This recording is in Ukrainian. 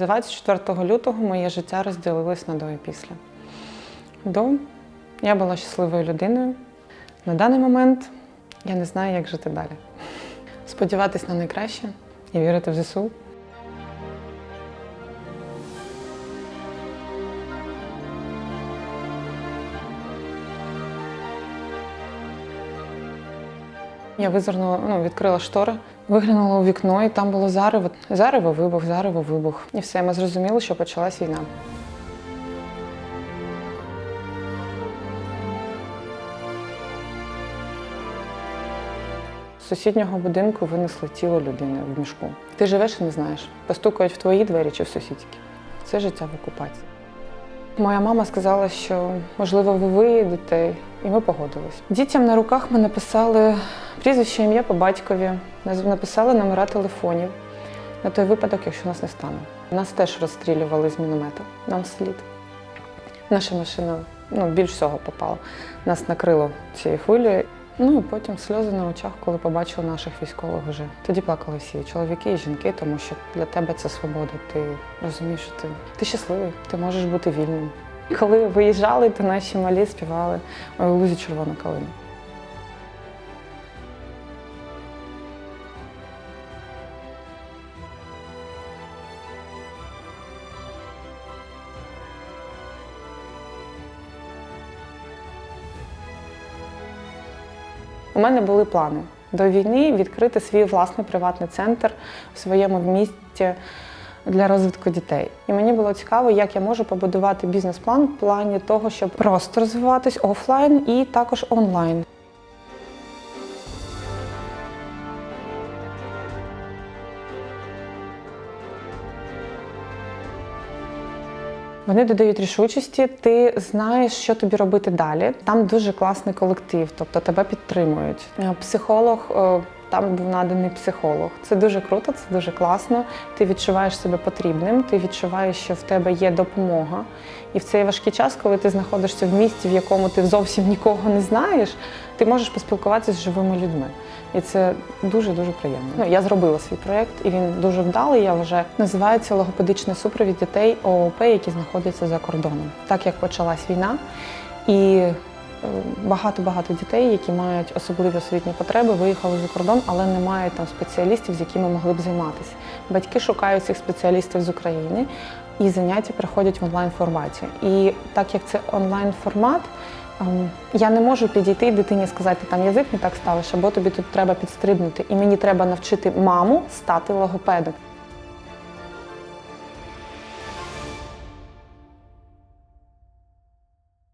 24 лютого моє життя розділилось на до і після. До я була щасливою людиною. На даний момент я не знаю, як жити далі. Сподіватись на найкраще і вірити в ЗСУ. Я визирнула, ну, відкрила штори, виглянула у вікно, і там було зарево. Зарево вибух, зарево вибух. І все, ми зрозуміли, що почалась війна. З сусіднього будинку винесли тіло людини в мішку. Ти живеш і не знаєш, постукають в твої двері чи в сусідські. Це життя в окупації. Моя мама сказала, що можливо ви виїдете, і ми погодились. Дітям на руках ми написали прізвище, ім'я по батькові, написали номера телефонів на той випадок, якщо нас не стане. Нас теж розстрілювали з міномета. Нам слід. Наша машина ну, більш всього попала. Нас накрило цією хвилею. Ну і потім сльози на очах, коли побачили наших військових вже. Тоді плакали всі чоловіки і жінки, тому що для тебе це свобода. Ти розумієш, що ти, ти щасливий, ти можеш бути вільним. Коли виїжджали, то наші малі співали «Ой, у лузі червона калина. У мене були плани до війни відкрити свій власний приватний центр в своєму місті для розвитку дітей. І мені було цікаво, як я можу побудувати бізнес-план в плані того, щоб просто розвиватись офлайн і також онлайн. Вони додають рішучості, ти знаєш, що тобі робити далі. Там дуже класний колектив, тобто тебе підтримують. Е, Психолог. Там був наданий психолог. Це дуже круто, це дуже класно. Ти відчуваєш себе потрібним, ти відчуваєш, що в тебе є допомога. І в цей важкий час, коли ти знаходишся в місті, в якому ти зовсім нікого не знаєш, ти можеш поспілкуватися з живими людьми. І це дуже дуже приємно. Ну я зробила свій проєкт, і він дуже вдалий. Я вважаю. називається логопедичний супровід дітей ООП, які знаходяться за кордоном. Так як почалась війна, і багато-багато дітей, які мають особливі освітні потреби, виїхали за кордон, але не мають там спеціалістів, з якими могли б займатися. Батьки шукають цих спеціалістів з України, і заняття проходять в онлайн форматі. І так як це онлайн формат. Ем, Я не можу підійти дитині сказати, там язик не так ставиш, або тобі тут треба підстрибнути. І мені треба навчити маму стати логопедом.